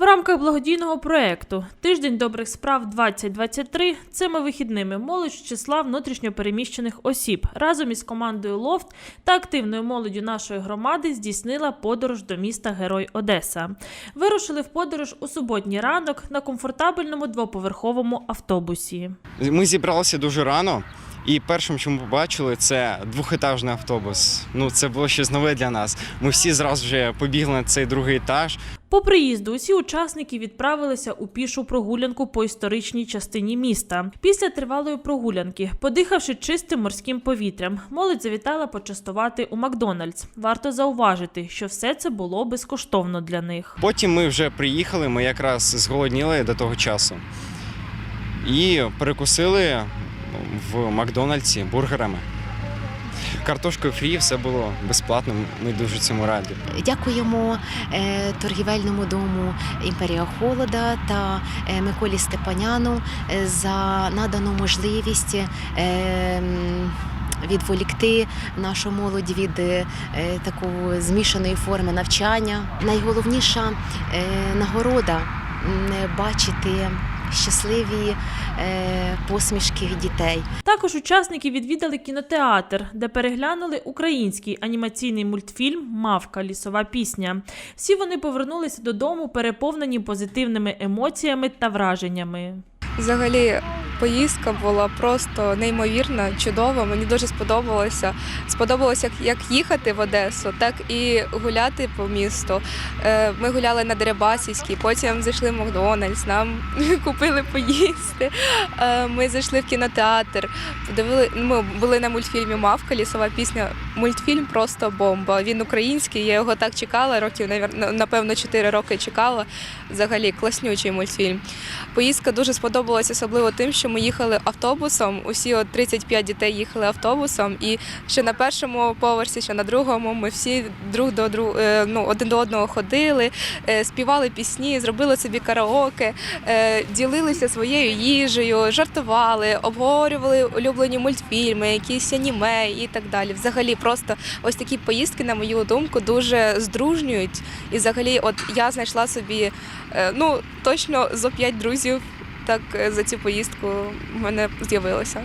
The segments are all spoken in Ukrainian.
В рамках благодійного проекту Тиждень добрих справ 2023 цими вихідними молодь з числа внутрішньопереміщених осіб разом із командою Лофт та активною молоддю нашої громади здійснила подорож до міста Герой Одеса. Вирушили в подорож у суботній ранок на комфортабельному двоповерховому автобусі. Ми зібралися дуже рано, і першим, що ми побачили, це двохетажний автобус. Ну, це було щось нове для нас. Ми всі зразу вже побігли на цей другий етаж. По приїзду усі учасники відправилися у пішу прогулянку по історичній частині міста. Після тривалої прогулянки, подихавши чистим морським повітрям, молодь завітала почастувати у Макдональдс. Варто зауважити, що все це було безкоштовно для них. Потім ми вже приїхали, ми якраз зголодніли до того часу. І перекусили в Макдональдсі бургерами. Картошкою фрі, все було безплатно. Ми дуже цьому раді. Дякуємо е, торгівельному дому Імперія Холода та е, Миколі Степаняну е, за надану можливість. Відволікти нашу молодь від е, такої змішаної форми навчання. Найголовніша е, нагорода бачити щасливі посмішки посмішки дітей. Також учасники відвідали кінотеатр, де переглянули український анімаційний мультфільм Мавка лісова пісня. Всі вони повернулися додому, переповнені позитивними емоціями та враженнями. Взагалі, поїздка була просто неймовірна, чудова. Мені дуже сподобалося. Сподобалося як- їхати в Одесу, так і гуляти по місту. Е, Ми гуляли на Дерибасівській, потім зайшли в Макдональдс, нам купили поїсти. Е, Ми зайшли в кінотеатр. Подивили, ми були на мультфільмі Мавка, лісова пісня. Мультфільм просто бомба. Він український. Я його так чекала. Років напевно 4 роки чекала. Взагалі класнючий мультфільм. Поїздка дуже сподобалася, особливо тим, що ми їхали автобусом. Усі от 35 дітей їхали автобусом, і що на першому поверсі, що на другому, ми всі друг до друг, е, ну, один до одного ходили, е, співали пісні, зробили собі караоке, е, ділилися своєю їжею, жартували, обговорювали улюблені мультфільми, якісь аніме і так далі. Взагалі, просто ось такі поїздки, на мою думку, дуже здружнюють. І взагалі, от я знайшла собі ну точно зо п'ять друзів. Так е, за цю поїздку в мене з'явилося.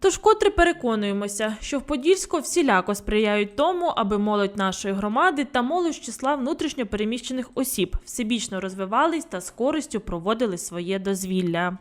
Тож котре переконуємося, що в Подільську всіляко сприяють тому, аби молодь нашої громади та молодь числа внутрішньо переміщених осіб всебічно розвивались та з користю проводили своє дозвілля.